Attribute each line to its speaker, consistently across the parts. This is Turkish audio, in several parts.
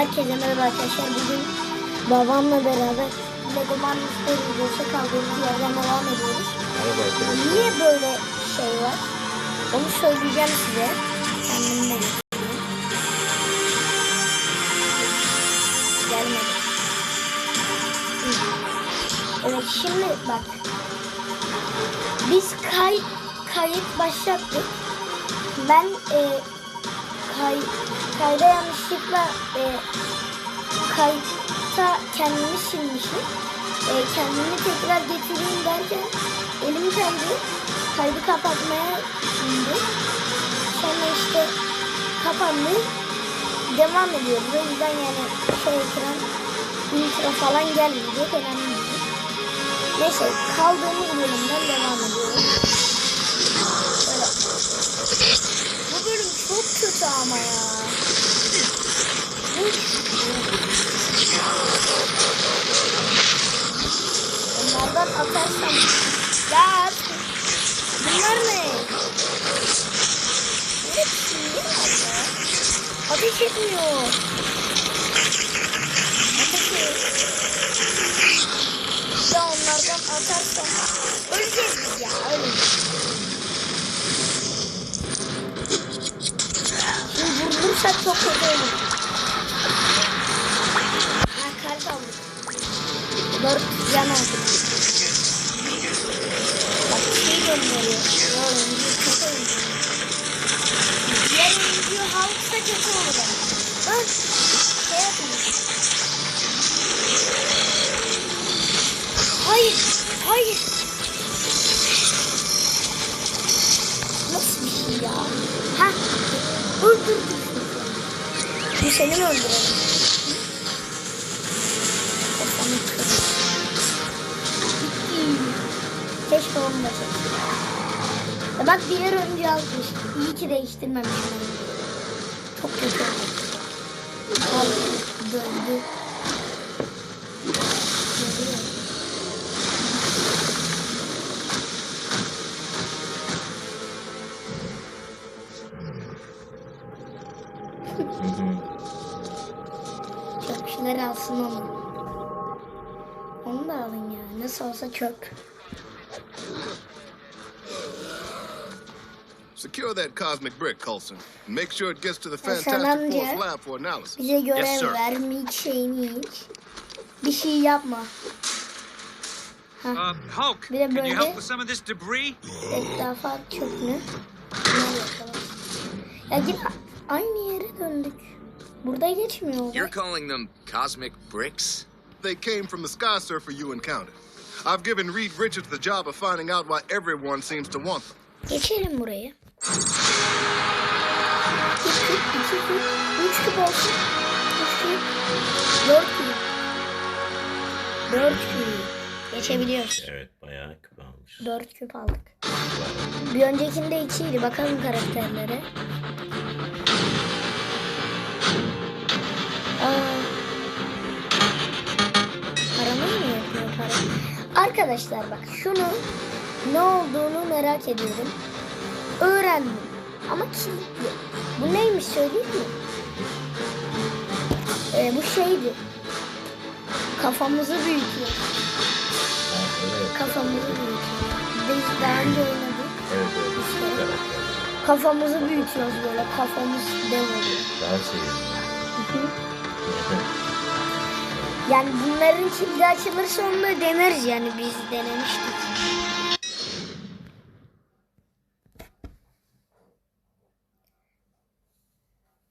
Speaker 1: Herkese merhaba arkadaşlar. Bugün babamla beraber Lego Minecraft videosu kaldığımız yerden devam ediyoruz.
Speaker 2: Merhaba arkadaşlar.
Speaker 1: Niye böyle şey var? Onu söyleyeceğim size. Kendimden. Gelmedi. Evet şimdi bak. Biz kay kayıt başlattık. Ben e, kay kayda yanlışlıkla e, kayıtta kendimi silmişim. E, kendimi tekrar getireyim derken elim kaydı. Kaydı kapatmaya indi. Sonra işte kapandı. Devam ediyoruz. O yüzden yani şey ekran intro falan gelmeyecek. Önemli değil. Neyse kaldığımız bölümden devam ediyoruz. Böyle. Bu bölüm çok kötü ama ya. Onlardan atarsam... Ya. Bunlar ne? Hepsi niye? Ateş etmiyor. Ateş. Ya onlardan atarsam... Öleceğiz biz ya. Öleceğiz. Şimdi vurulursak çok kötü olur. Ha kalp aldık. Dört yan aldık. Halksa kötü olur şey. Hayır. Hayır. Nasıl bir şey ya? Ha? Öldürdük. Bu seni mi öldürelim? Kafanı kır. Keşke çeksin. Ya bak diğer oyuncu yazmış. İyi ki değiştirmemişim. Çok. Al, döndü. Çöpçüleri alsın onu. Onu da alın ya. Nasıl olsa çöp.
Speaker 3: Secure that cosmic brick, Coulson. Make sure it gets to the fantastic
Speaker 1: fourth
Speaker 3: lab for analysis.
Speaker 1: Bize görev
Speaker 2: yes, sir.
Speaker 1: ver, Bir şey yapma.
Speaker 4: Ha. Um, Hulk,
Speaker 1: Bir de
Speaker 4: can you help with some of this debris?
Speaker 1: etrafa çöpünü. Ya yine aynı yere döndük. Burada geçmiyor.
Speaker 5: You're calling them cosmic bricks?
Speaker 3: They came from the sky surfer you encountered. I've given Reed Richards the job of finding out why everyone seems to want them.
Speaker 1: Geçelim burayı. 2 küp, 2 küp, 3 küp olsun. 3 küp, 4 küp. 4 küp. Geçebiliyoruz.
Speaker 2: Evet bayağı küp almış.
Speaker 1: 4 küp aldık. Bir öncekinde 2'ydi. Bakalım karakterlere. Paramız mı yapıyor para? Arkadaşlar bak şunun ne olduğunu merak ediyorum. Öğrendim. Ama kilitli. Bu neymiş söyleyeyim mi? Ee, bu şeydi. Kafamızı büyütüyor. Kafamızı büyütüyor. Biz daha önce oynadık.
Speaker 2: Evet evet. Karakter.
Speaker 1: Kafamızı büyütüyoruz böyle. Kafamız dev oluyor.
Speaker 2: Daha sevimli.
Speaker 1: Yani bunların kilidi açılırsa onu da deneriz yani biz denemiştik.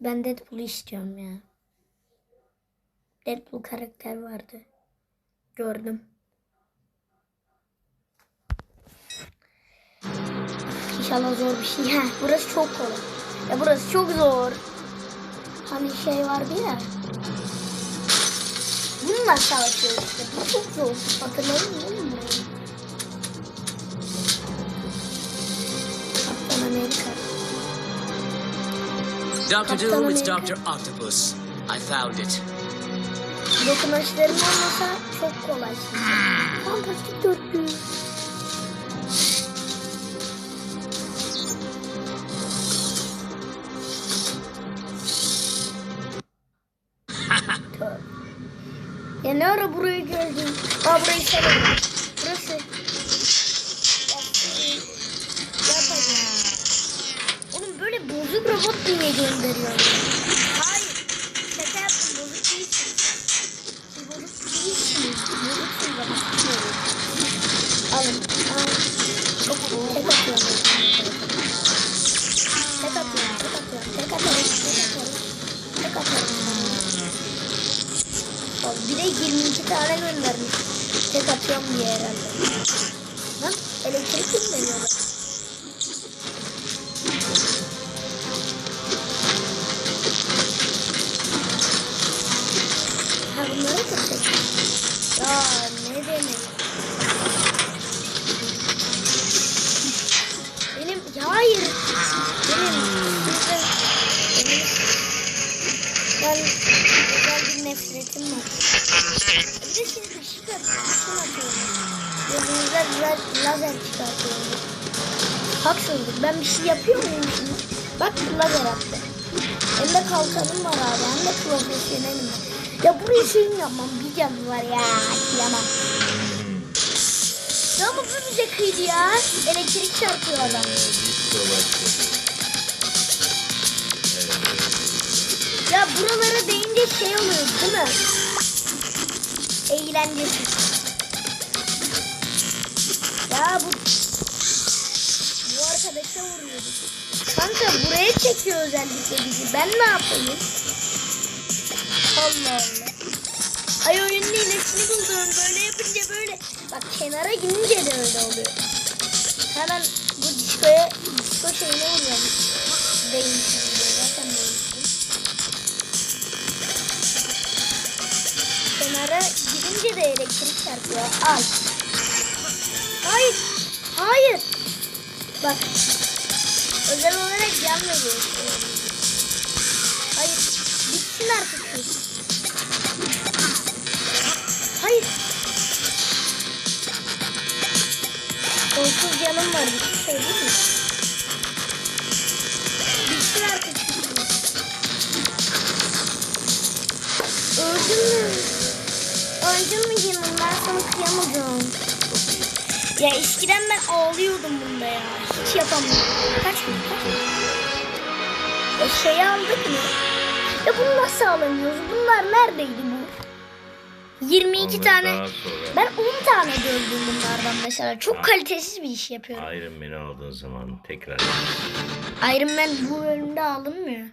Speaker 1: Ben Deadpool'u istiyorum ya. Deadpool karakter vardı. Gördüm. İnşallah zor bir şey. Heh, burası çok kolay. Ya burası çok zor. Hani şey vardı ya. Bununla savaşıyoruz işte. Bu çok zor. Hatırladın mı
Speaker 5: Doctor Doom, it's Dr. Octopus. I found it.
Speaker 1: Dokunaçlarım olmasa çok kolay. Fantastik dörtlü. Ya ne ara burayı gördün? Aa burayı severim. Bozuk robot niye gönderiyorsun? Hayır. Şaka yaptım bozuk değilsin. Siz bozuk değilsiniz. Bozuksunuz ama. Alın. Al. Tek, atıyorum. Tek atıyorum. Tek atıyorum. Tek atarım. Tek atarım. Bak bir de 22 tane göndermiş. Tek atıyorum diye herhalde. Lan elektrik mi veriyorlar? Gözünüzden la- lazer çıkartıyorum. Haksızlık. Ben bir şey yapıyor muyum şimdi? Bak lazer attı. Hem de kalkanım var abi. Hem de profesyonelim. Ya burayı senin yapmam. Bir canım var ya. Yapamam. Ya bu bize kıydı ya. Elektrik çarpıyor adam. Ya buralara değince şey oluyor değil mi? Eğlencesi. Ya bu bu arkadaşa vuruyordu. Kanka buraya çekiyor özellikle bizi. Ben ne yapayım? Allah Allah. Ay oyunun hilesini buldum. Böyle yapınca böyle. Bak kenara ginince de öyle oluyor. Hemen bu diskoya, disko şeyine vuruyorum. Değilsin diyor. Zaten değilsin. Kenara gidince de elektrik çarpıyor. Al. Hayır. Hayır. Bak. Özel olarak can veriyor. Hayır. Bitsin artık. Hayır. Sonsuz canım var. Bir şey değil mi? Bitsin artık mü? Öldün mü canım? Ben sana kıyamadım. Ya eskiden ben ağlıyordum bunda ya. Hiç yapamıyordum. Kaç mı? Kaç mı? Ya şeyi aldık mı? Ya bunu nasıl alamıyoruz? Bunlar neredeydi bu? 22
Speaker 2: Onları
Speaker 1: tane. Ben 10 tane gördüm bunlardan mesela. Çok kalitesiz bir iş yapıyorum.
Speaker 2: Iron Man'i aldığın zaman tekrar
Speaker 1: Iron Man bu bölümde alınmıyor.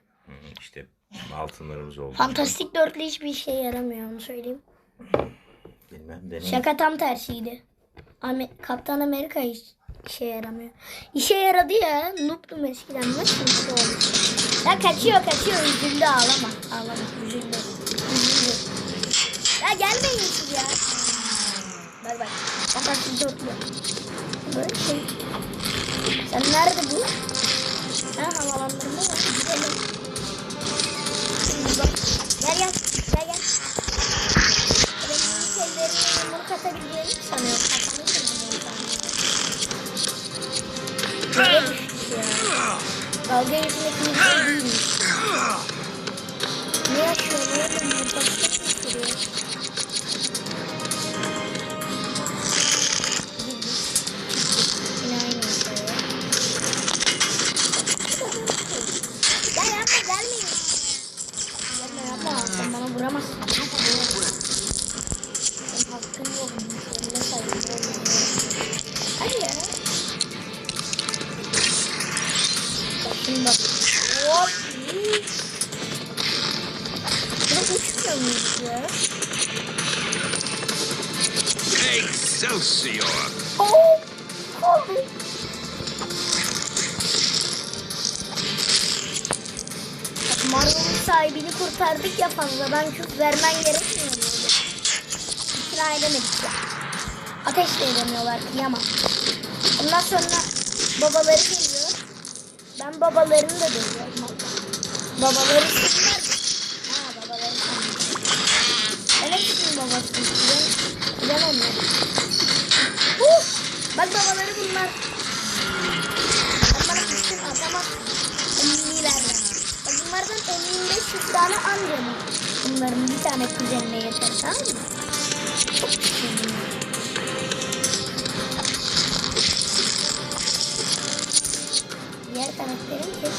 Speaker 2: İşte altınlarımız oldu.
Speaker 1: Fantastik dörtlü hiçbir işe yaramıyor onu söyleyeyim.
Speaker 2: Bilmem deneyim.
Speaker 1: Şaka tam tersiydi. Ame Kaptan Amerika hiç işe yaramıyor. İşe yaradı ya. Noob'dum eskiden. Nasıl mutlu oldu? Ya kaçıyor kaçıyor. Üzüldü ağlama. Ağlama. Üzüldü. Üzüldü. Ya gelmeyin siz ya. Bak bak. Fantastik dörtlü. Böyle şey. Sen nerede bu? Ha havalandırma var. Bak. Gel gel. Atabileceğimi mi sanıyorum? Kafanı kırdım onu sanıyorum. Ya?
Speaker 4: Excelsior!
Speaker 1: Oh. Bak Marvel'ın sahibini kurtardık ya fazladan küp vermen gerekmiyor muydu? İkna edemedik ya. Ateş de edemiyorlar kıyamam. Ondan sonra babaları geliyor. Ben babalarını da dövüyorum. Babaları kimler? Ben bana kızsın adama emnilerle. Bak bunlardan 1500 tane amcam. Bunların bir tane kuzenine yeter tamam mı? Çok küçüldüm. Diğer karakterim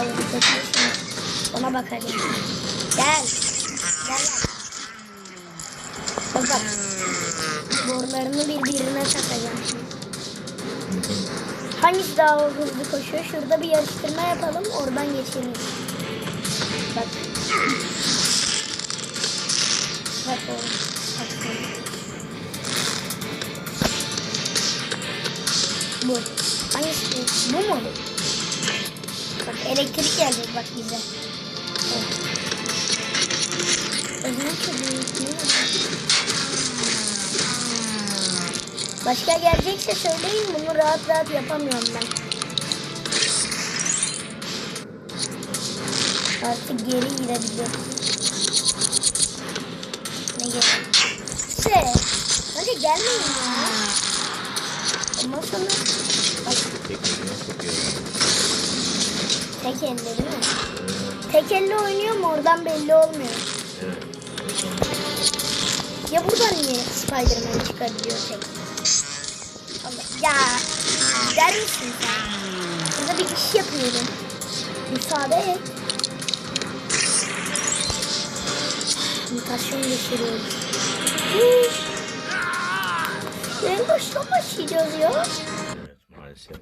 Speaker 1: hızlı koşuyor şimdi? Ona bakacağım. Gel. Gel gel. Bak. Borularını birbirine takacağım. Hangisi daha hızlı koşuyor? Şurada bir yarıştırma yapalım. Oradan geçelim. Bak. Bak. Bu. Hangisi bu? Mu? Bak elektrik gelecek bak bize. Evet. Özüne Başka gelecekse söyleyin bunu rahat rahat yapamıyorum ben. Artık geri gidebiliyorum. Ne gerek? Se. Hadi gelmeyin ya. Ondan sonra bak
Speaker 2: tek
Speaker 1: elle değil mi? Tek elle oynuyor mu oradan belli olmuyor.
Speaker 2: Evet.
Speaker 1: Ya buradan niye Spider-Man çıkabiliyor tek? Ya der misin sen? Burada bir iş yapıyorum. Müsaade et. Mutasyon geçiriyoruz. En baştan başlayacağız ya.
Speaker 2: Evet maalesef.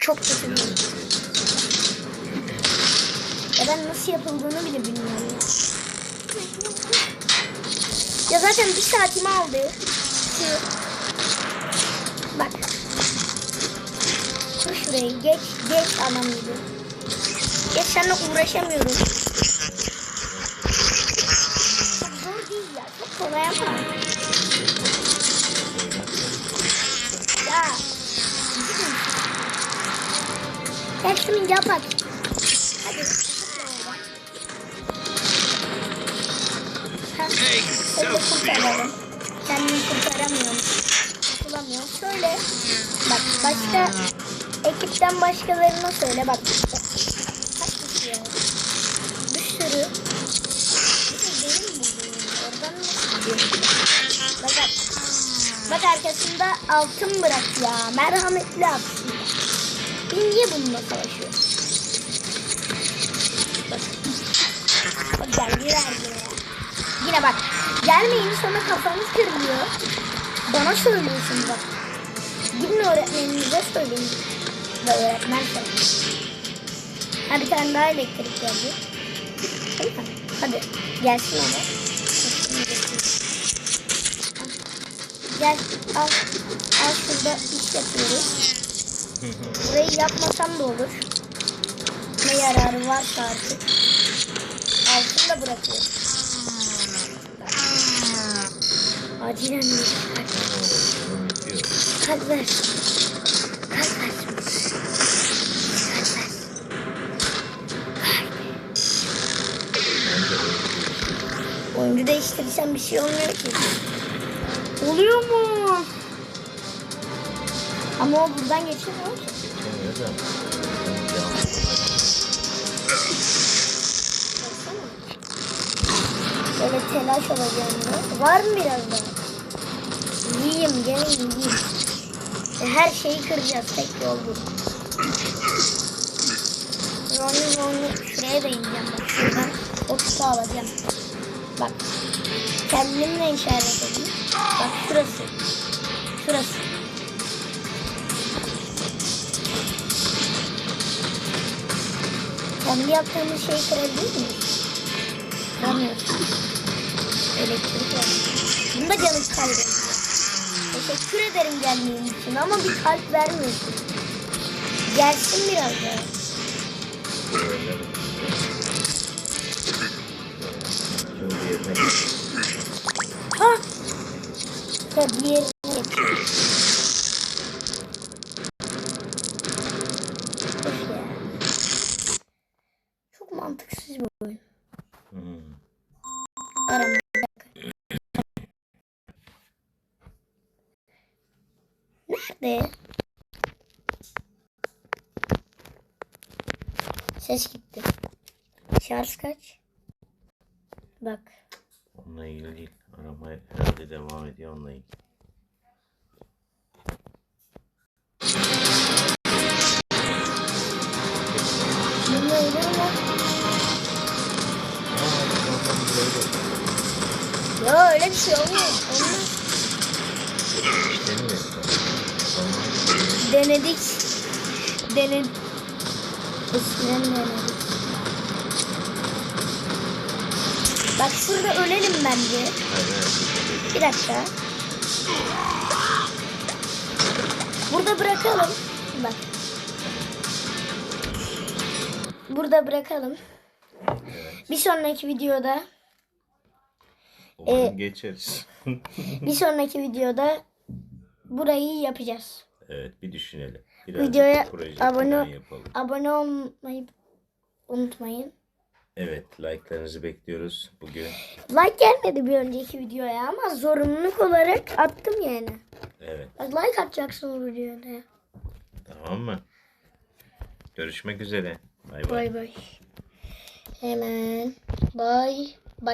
Speaker 1: Çok kötü. Ya ben nasıl yapıldığını bile bilmiyorum ya. Zaten bir saatimi aldı. Şu. Bak. Dur şurayı. Geç, geç anamıydı. Geç seninle uğraşamıyorum. Çok zor değil ya. Çok kolay ama. Ya. şunu yap hadi. Hadi. Ha, seni kurtaralım. Kendini kurtaramıyorum. Kurtulamıyorum. Söyle. Bak başka ekipten başkalarına söyle bak. Kaç kişi? Bir sürü. Bak bak. Bak arkasında altın bırak ya. Merhametli aslında. Niye bununla savaşıyoruz? Gelmeyin sonra kafanız kırılıyor. Bana söylüyorsun bak. Gidin öğretmeninize söyleyin. Da öğretmen söylüyor. Ha bir tane daha elektrik geldi. Hadi, gelsin ama. Gel al. Al şurada iş yapıyoruz. Burayı yapmasam da olur. Ne yararı varsa artık. Altını da bırakıyorum. Acilen bir kalp. Ver. Ver. Oyuncu değiştirirsen bir şey olmuyor ki. Oluyor mu? Ama o buradan geçemiyor ki. Böyle telaş olacağında. Var mı biraz daha? Yiyeyim, gelin yiyeyim. E, her şeyi kıracağız. Tek yol bu. Roni Roni şuraya da ineceğim. Bak şuradan o tutu alacağım. Bak. Kendimle işaret edeyim. Bak şurası. Şurası. Kendi yaptığımız şeyi kırabilir miyiz? Kıramıyoruz. Elektrik var. Bunda canım kaybediyor. Teşekkür ederim geldiğin için ama bir kalp vermiyorsun. Gelsin biraz daha.
Speaker 2: Yerine.
Speaker 1: Ha! Ha diğerini getir. Of ya. Çok mantıksız bir oyun.
Speaker 2: Hmm.
Speaker 1: Arama. bir dakika. Nerede? Ses gitti. Şarj kaç? Bak.
Speaker 2: Onunla ilgili değil. Arama herhalde devam ediyor onunla ilgili.
Speaker 1: Ya öyle bir şey olmaz. Olmaz. Denedik. Denedik. Denedik. Bak şurada ölelim bence. Bir dakika. Burada bırakalım. Bak. Burada bırakalım. Bir sonraki videoda
Speaker 2: Umarım geçeriz.
Speaker 1: bir sonraki videoda burayı yapacağız.
Speaker 2: evet bir düşünelim. Birazcık
Speaker 1: Videoya abone abone olmayı unutmayın.
Speaker 2: Evet like'larınızı bekliyoruz bugün.
Speaker 1: Like gelmedi bir önceki videoya ama zorunluluk olarak attım yani.
Speaker 2: Evet
Speaker 1: Bak like atacaksın o videoda.
Speaker 2: tamam mı? Görüşmek üzere. Bay bay.
Speaker 1: Bay bay. Hemen. Bay